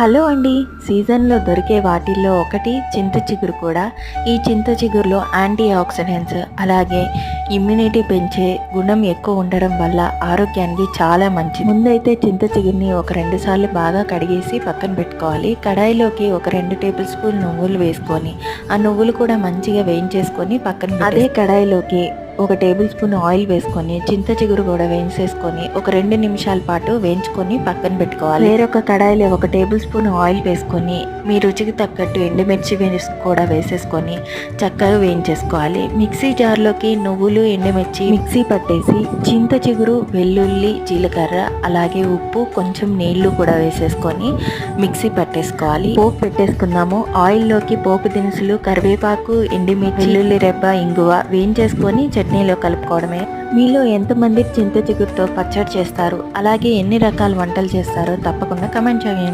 Hello అండి. సీజన్లో దొరికే వాటిల్లో ఒకటి చింత చిగురు కూడా. ఈ చింత చిగురులో యాంటీ ఆక్సిడెంట్స్ అలాగే ఇమ్యూనిటీ పెంచే గుణం ఎక్కువ ఉండడం వల్ల ఆరోగ్యానికి చాలా మంచిది. ముందైతే చింత చిగురిని ఒక రెండు సార్లు బాగా కడిగేసి పక్కన పెట్టుకోవాలి. కడాయిలోకి ఒక రెండు టేబుల్ స్పూన్ నువ్వులు వేసుకొని ఆ నువ్వులు కూడా మంచిగా వేయించేసుకొని పక్కన అదే కడాయిలోకి ఒక టేబుల్ స్పూన్ ఆయిల్ వేసుకొని చింత చిగురు కూడా వేయించేసుకొని ఒక రెండు నిమిషాల పాటు వేయించుకొని పక్కన పెట్టుకోవాలి. వేరొక కడాయిలో ఒక టేబుల్ స్పూన్ ఆయిల్ వేసుకొని మీ రుచికి తగ్గట్టు ఎండుమిర్చి వేసి కూడా వేసేసుకొని చక్కగా వేయించేసుకోవాలి. మిక్సీ జార్లోకి నువ్వులు ఎండుమిర్చి మిక్సీ పట్టేసి చింత చిగురు వెల్లుల్లి జీలకర్ర అలాగే ఉప్పు కొంచెం నీళ్ళు కూడా వేసేసుకొని మిక్సీ పట్టేసుకోవాలి. పోపు పెట్టేసుకుందాము. ఆయిల్లోకి పోపు దినుసులు కరివేపాకు ఎండుమిర్చి వెల్లుల్లి రెబ్బ ఇంగువ వేయించేసుకొని చట్నీలో కలుపుకోవడమే. మీలో ఎంతమంది చింత చిగురుతో పచ్చడి చేస్తారు? అలాగే ఎన్ని రకాల వంటలు చేస్తారో తప్పకుండా కమెంట్ చేయండి.